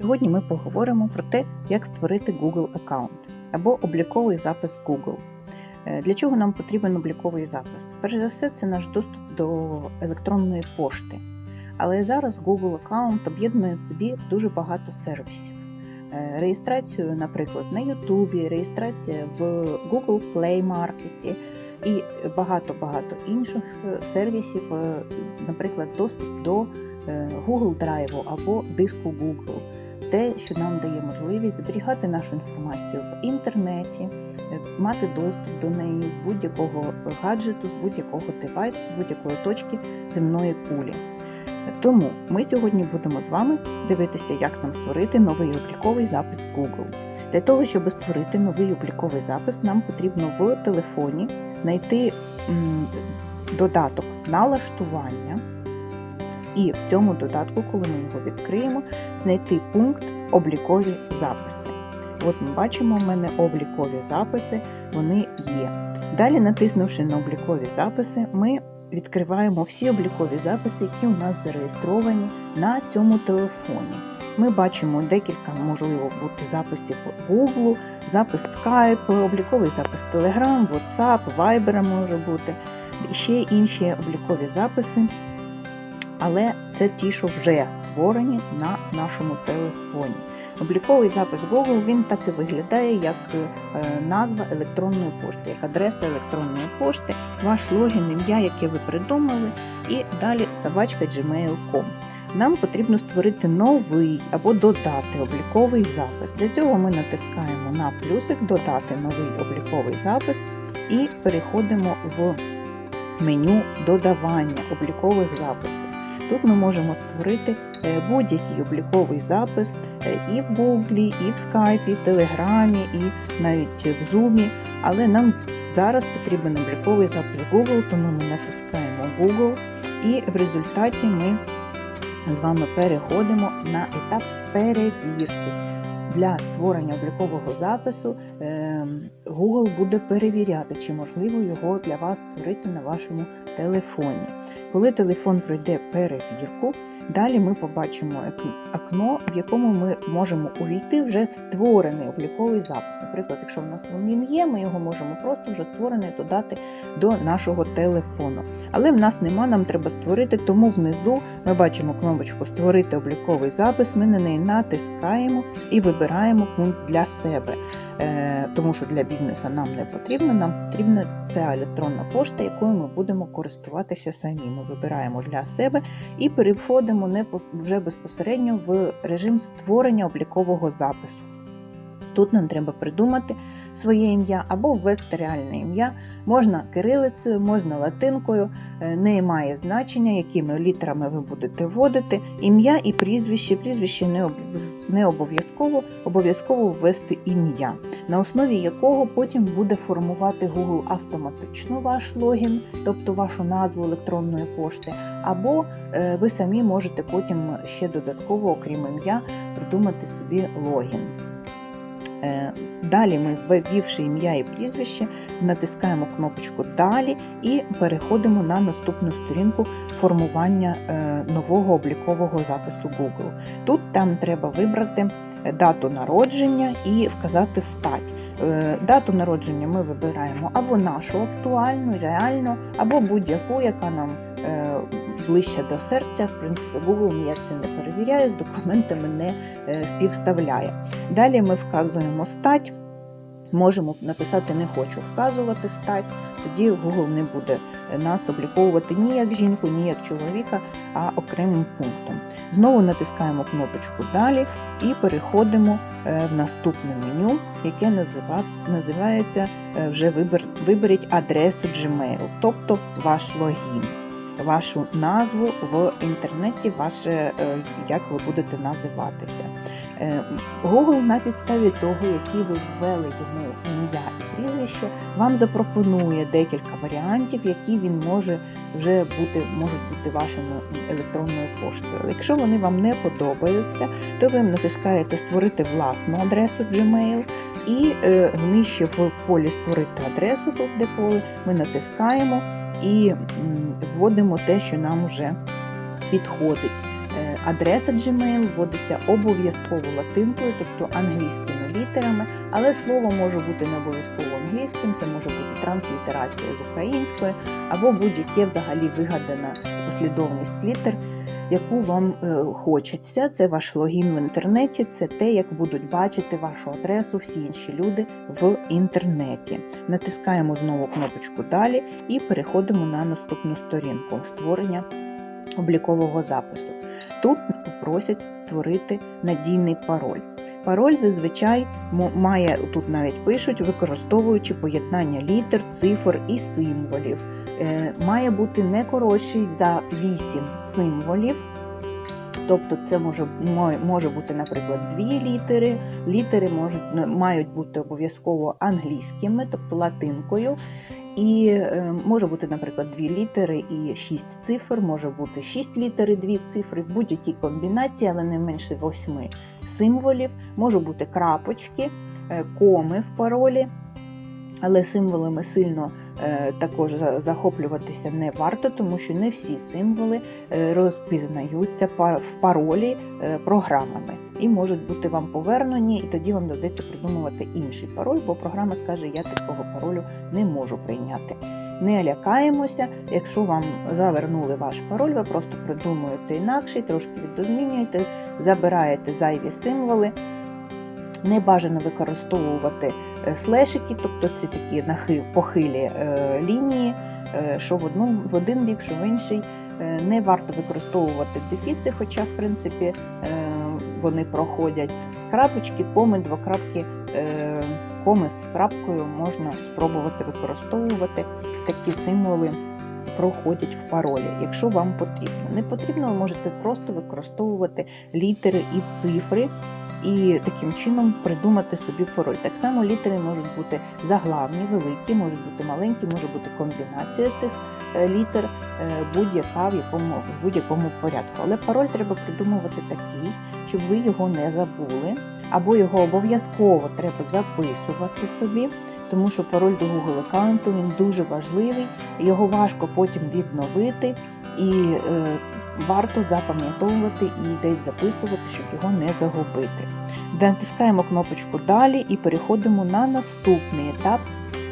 Сьогодні ми поговоримо про те, як створити Google аккаунт або обліковий запис Google. Е, Для чого нам потрібен обліковий запис? Перш за все, це наш доступ до електронної пошти. Але зараз Google аккаунт об'єднує в собі дуже багато сервісів. Е, Реєстрацію, наприклад, на YouTube, реєстрація в Google Play Market і багато-багато інших е, сервісів, наприклад, доступ до Google Drive або диску Google. Те, що нам дає можливість зберігати нашу інформацію в інтернеті, е, мати доступ до неї з будь-якого гаджету, з будь-якого девайсу, з будь-якої точки земної кулі. Тому ми сьогодні будемо з вами дивитися, як нам створити новий обліковий запис Google. Для того, щоб створити новий обліковий запис, нам потрібно в телефоні знайти додаток налаштування. І в цьому додатку, коли ми його відкриємо, знайти пункт облікові записи. От ми бачимо, в мене облікові записи, вони є. Далі, натиснувши на облікові записи, ми відкриваємо всі облікові записи, які у нас зареєстровані на цьому телефоні. Ми бачимо декілька, можливо, бути записів Google, запис Skype, обліковий запис Telegram, WhatsApp, Viber може бути, і ще інші облікові записи. Але це ті, що вже створені на нашому телефоні. Обліковий запис Google він так і виглядає, як е, назва електронної пошти, як адреса електронної пошти, ваш логін, ім'я, яке ви придумали, і далі собачка gmail.com. Нам потрібно створити новий або додати обліковий запис. Для цього ми натискаємо на плюсик Додати новий обліковий запис і переходимо в меню додавання облікових записів. Тут ми можемо створити е, будь-який обліковий запис е, і в Google, і в Skype, і в Телеграмі, і навіть в Zoom. Але нам зараз потрібен обліковий запис Google, тому ми натискаємо Google і в результаті ми з вами переходимо на етап перевірки. Для створення облікового запису Google буде перевіряти, чи можливо його для вас створити на вашому телефоні. Коли телефон пройде перевірку, далі ми побачимо окно, в якому ми можемо увійти вже в створений обліковий запис. Наприклад, якщо в нас він є, ми його можемо просто вже створений додати до нашого телефону. Але в нас нема, нам треба створити, тому внизу ми бачимо кнопочку Створити обліковий запис, ми на неї натискаємо і вибираємо пункт для себе. Тому що для бізнесу нам не потрібно, нам потрібна ця електронна пошта, якою ми будемо користуватися самі. Ми вибираємо для себе і переходимо не вже безпосередньо в режим створення облікового запису. Тут нам треба придумати своє ім'я або ввести реальне ім'я. Можна кирилицею, можна латинкою, е, не має значення, якими літерами ви будете вводити. Ім'я і прізвище. Прізвище не обов'язково, обов'язково ввести ім'я, на основі якого потім буде формувати Google автоматично ваш логін, тобто вашу назву електронної пошти, або е, ви самі можете потім ще додатково, окрім ім'я, придумати собі логін. Е, Далі ми, ввівши ім'я і прізвище, натискаємо кнопочку Далі і переходимо на наступну сторінку формування е, нового облікового запису Google. Тут там треба вибрати е, дату народження і вказати стать. Дату народження ми вибираємо або нашу актуальну, реальну, або будь-яку, яка нам ближче до серця. В принципі, Google ніяк це не перевіряє, з документами не е, співставляє. Далі ми вказуємо стать. Можемо написати не хочу вказувати стать, тоді Google не буде нас обліковувати ні як жінку, ні як чоловіка, а окремим пунктом. Знову натискаємо кнопочку Далі і переходимо е, в наступне меню, яке називається е, вже виберіть адресу Gmail, тобто ваш логін, вашу назву в інтернеті, ваше, е, як ви будете називатися. Е, Google на підставі того, які ви ввели йому ім'я і прізвище, вам запропонує декілька варіантів, які він може вже бути, можуть бути вашою електронною поштою. Якщо вони вам не подобаються, то ви натискаєте Створити власну адресу Gmail і е, нижче в полі Створити адресу, тут де поле, ми натискаємо і вводимо те, що нам вже підходить. Е, адреса Gmail вводиться обов'язково латинкою, тобто англійськими літерами, але слово може бути не обов'язково англійським, це може бути транслітерація з української, або будь-яке взагалі вигадана послідовність літер, яку вам е, хочеться. Це ваш логін в інтернеті, це те, як будуть бачити вашу адресу всі інші люди в інтернеті. Натискаємо знову кнопочку Далі і переходимо на наступну сторінку створення облікового запису. Тут нас попросять створити надійний пароль. Пароль зазвичай має, тут навіть пишуть, використовуючи поєднання літер, цифр і символів. Е, Має бути не коротший за 8 символів. Тобто це може, може бути, наприклад, дві літери. Літери можуть, мають бути обов'язково англійськими, тобто латинкою. І е, може бути, наприклад, дві літери і шість цифр, може бути шість літер і дві цифри в будь-якій комбінації, але не менше восьми символів. Може бути крапочки, е, коми в паролі. Але символами сильно е, також захоплюватися не варто, тому що не всі символи е, розпізнаються в паролі е, програмами і можуть бути вам повернені, і тоді вам доведеться придумувати інший пароль, бо програма скаже, я такого паролю не можу прийняти. Не лякаємося, якщо вам завернули ваш пароль, ви просто придумуєте інакший, трошки відозмінюєте, забираєте зайві символи. Не бажано використовувати слешики, тобто ці такі нахи, похилі е, лінії, е, що в, одну, в один бік, що в інший. Е, Не варто використовувати дефіси, хоча, в принципі, е, вони проходять крапочки, коми, двокрапки, е, коми з крапкою можна спробувати використовувати. Такі символи проходять в паролі, якщо вам потрібно. Не потрібно, ви можете просто використовувати літери і цифри. І таким чином придумати собі пароль. Так само літери можуть бути заглавні, великі, можуть бути маленькі, може бути комбінація цих е, літер, е, будь-яка в якому в будь-якому порядку. Але пароль треба придумувати такий, щоб ви його не забули, або його обов'язково треба записувати собі, тому що пароль до Google аккаунту він дуже важливий, його важко потім відновити і е, варто запам'ятовувати і десь записувати, щоб його не загубити. Натискаємо кнопочку Далі і переходимо на наступний етап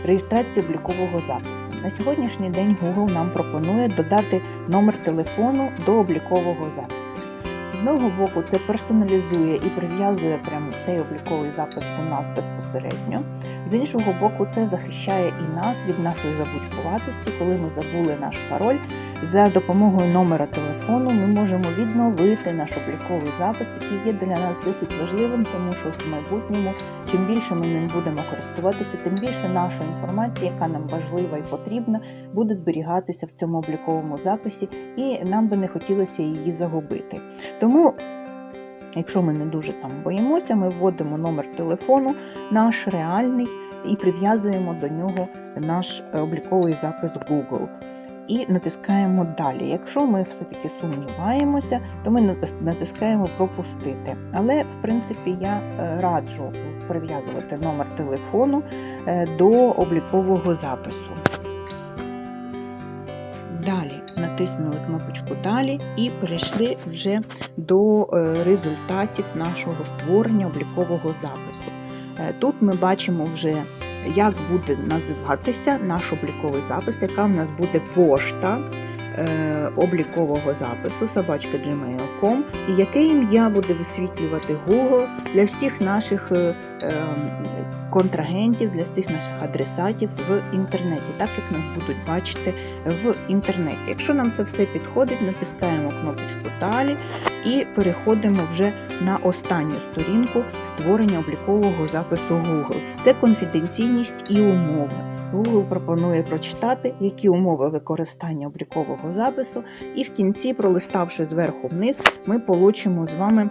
реєстрації облікового запису. На сьогоднішній день Google нам пропонує додати номер телефону до облікового запису. З одного боку, це персоналізує і прив'язує прямо цей обліковий запис до нас безпосередньо. З іншого боку, це захищає і нас від нашої забудькуватості, коли ми забули наш пароль. За допомогою номера телефону ми можемо відновити наш обліковий запис, який є для нас досить важливим, тому що в майбутньому, чим більше ми ним будемо користуватися, тим більше нашої інформації, яка нам важлива і потрібна, буде зберігатися в цьому обліковому записі, і нам би не хотілося її загубити. Тому. Якщо ми не дуже там боїмося, ми вводимо номер телефону, наш реальний, і прив'язуємо до нього наш е, обліковий запис Google. І натискаємо далі. Якщо ми все-таки сумніваємося, то ми натискаємо пропустити. Але, в принципі, я е, раджу прив'язувати номер телефону е, до облікового запису. Далі натиснули кнопочку Далі і перейшли вже до е, результатів нашого створення облікового запису. Е, Тут ми бачимо вже, як буде називатися наш обліковий запис, яка в нас буде пошта облікового запису собачка gmail.com і яке ім'я буде висвітлювати Google для всіх наших е, е, контрагентів, для всіх наших адресатів в інтернеті, так як нас будуть бачити в інтернеті. Якщо нам це все підходить, натискаємо кнопочку Далі і переходимо вже на останню сторінку створення облікового запису Google. Це конфіденційність і умови. Google пропонує прочитати, які умови використання облікового запису, і в кінці, пролиставши зверху вниз, ми получимо з вами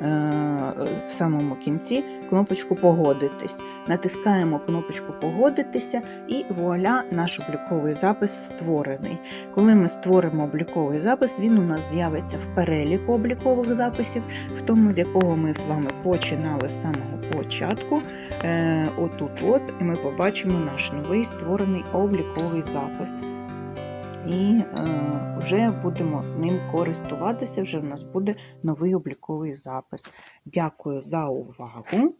в самому кінці кнопочку Погодитись. Натискаємо кнопочку Погодитися і вуаля, наш обліковий запис створений. Коли ми створимо обліковий запис, він у нас з'явиться в переліку облікових записів, в тому, з якого ми з вами починали з самого початку. Е, отут от, і ми побачимо наш новий створений обліковий запис. І е, вже будемо ним користуватися. Вже в нас буде новий обліковий запис. Дякую за увагу.